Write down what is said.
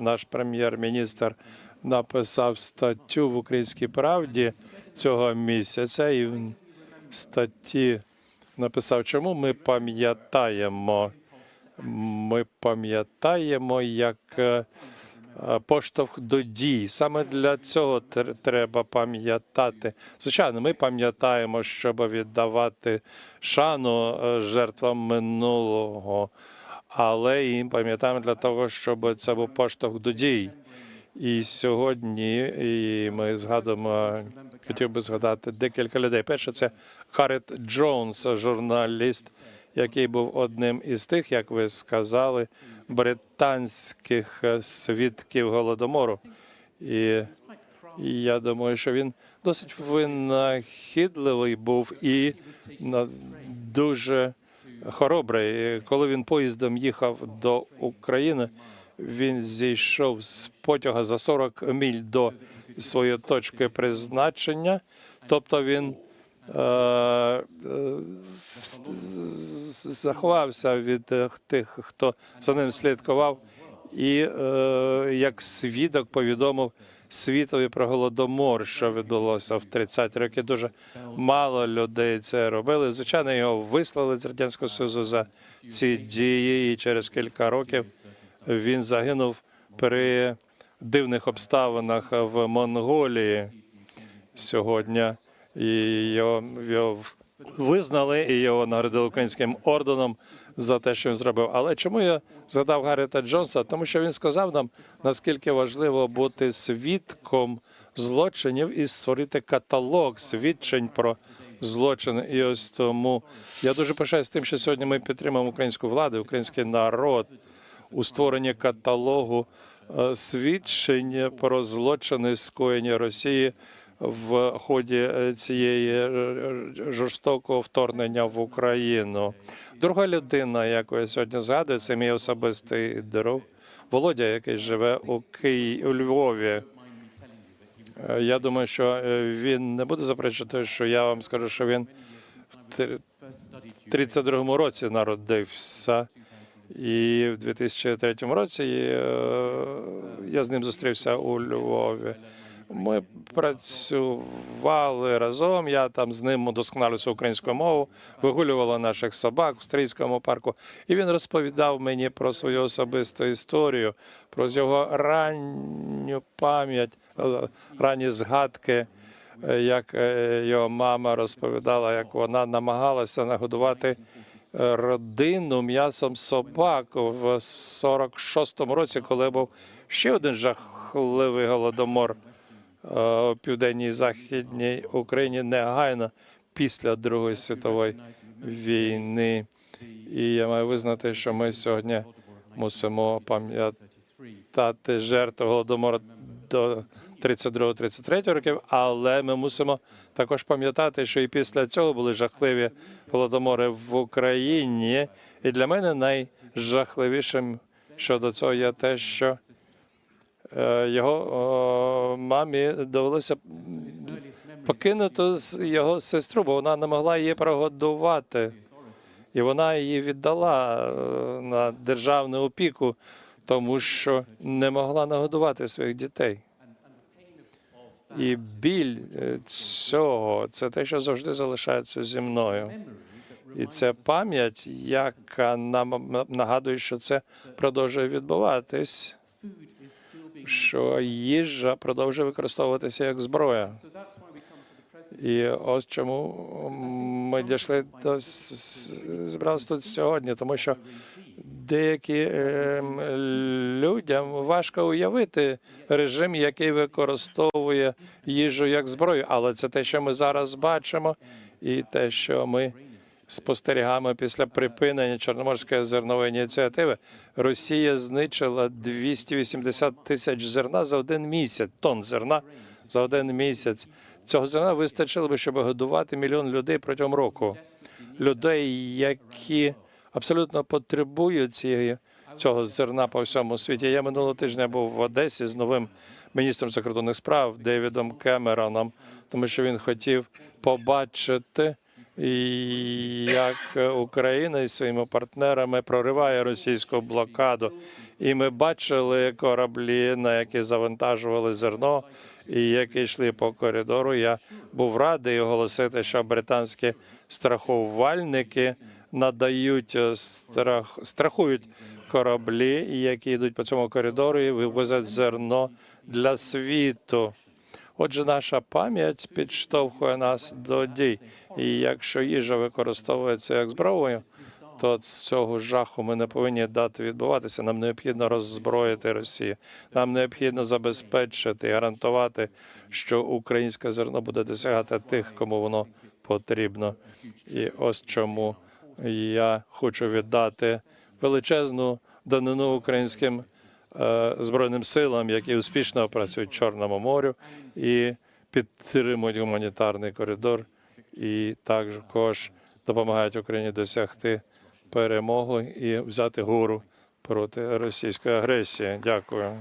наш прем'єр-міністр написав статтю в Українській правді цього місяця, і в статті написав, чому ми пам'ятаємо. Ми пам'ятаємо як е, поштовх до дій. Саме для цього треба пам'ятати. Звичайно, ми пам'ятаємо, щоб віддавати шану е, жертвам минулого, але і пам'ятаємо для того, щоб це був поштовх до дій. І сьогодні і ми згадуємо, хотів би згадати декілька людей. Перше, це Харет Джонс, журналіст, який був одним із тих, як ви сказали, британських свідків голодомору. І, я думаю, що він досить винахідливий був і дуже хоробрий. Коли він поїздом їхав до України, він зійшов з потяга за 40 міль до своєї точки призначення. Тобто він е, е, заховався від е, тих, хто за ним слідкував, і е, як свідок повідомив світові про голодомор, що відбулося в 30-ті роки. Дуже мало людей це робили. Звичайно, його вислали з радянського союзу за ці дії, і через кілька років він загинув при дивних обставинах в Монголії сьогодні. І його, його визнали і його наградили українським орденом за те, що він зробив. Але чому я згадав Гаррета Джонса? Тому що він сказав нам, наскільки важливо бути свідком злочинів і створити каталог свідчень про злочин. І ось тому я дуже пишаюсь тим, що сьогодні ми підтримуємо українську владу, український народ у створенні каталогу е, свідчень про злочини скоєні Росії в ході е, цієї е, жорстокого вторгнення в Україну. Друга людина, яку я сьогодні згадую, це мій особистий друг Володя, який живе у Києві у Львові. Е, Я думаю, що він не буде заперечувати, що я вам скажу, що він в три- 32-му році народився. І в 2003 році я з ним зустрівся у Львові. Ми працювали разом. Я там з ним удосконалювався українську мову, вигулювала наших собак в стрійському парку. І він розповідав мені про свою особисту історію, про його ранню пам'ять, е, ранні згадки е, як е, його мама розповідала, як вона намагалася нагодувати родину м'ясом собак в 46-му році, коли був ще один жахливий голодомор е, у південній західній Україні негайно після Другої світової війни. І я маю визнати, що ми сьогодні мусимо пам'ятати жертв голодомору до 32-33 років, але ми мусимо також пам'ятати, що і після цього були жахливі голодомори в Україні. І для мене найжахливішим щодо цього є те, що е, його мамі довелося покинути його сестру, бо вона не могла її прогодувати. І вона її віддала е, на державну опіку, тому що не могла нагодувати своїх дітей. І біль е, цього це те, що завжди залишається зі мною. І це пам'ять, яка нам нагадує, що це продовжує відбуватись, що їжа продовжує використовуватися як зброя. І ось чому ми дійшли до тут сьогодні, тому що деякі ем, людям важко уявити режим, який використовує їжу як зброю, але це те, що ми зараз бачимо, і те, що ми спостерігаємо після припинення Чорноморської зернової ініціативи. Росія знищила 280 тисяч зерна за один місяць, тонн зерна за один місяць. Цього зерна вистачило би, щоб годувати мільйон людей протягом року. Людей, які абсолютно потребують цієї, цього зерна по всьому світі. Я минулого тижня був в Одесі з новим міністром закордонних справ Девідом Кемероном, тому що він хотів побачити, як Україна із своїми партнерами прориває російську блокаду. І ми бачили кораблі, на які завантажували зерно, і які йшли по коридору. Я був радий оголосити, що британські страхувальники надають е, страх, страхують кораблі, які йдуть по цьому коридору і вивозять зерно для світу. Отже, наша пам'ять підштовхує нас до дій. І якщо їжа використовується як зброєю, то з цього жаху ми не повинні дати відбуватися. Нам необхідно роззброїти Росію. Нам необхідно забезпечити і гарантувати, що українське зерно буде досягати тих, кому воно потрібно. І ось чому я хочу віддати величезну данину українським е, збройним силам, які успішно працюють в Чорному морю і підтримують гуманітарний коридор, і також допомагають Україні досягти перемоги і взяти гору проти російської агресії. Дякую.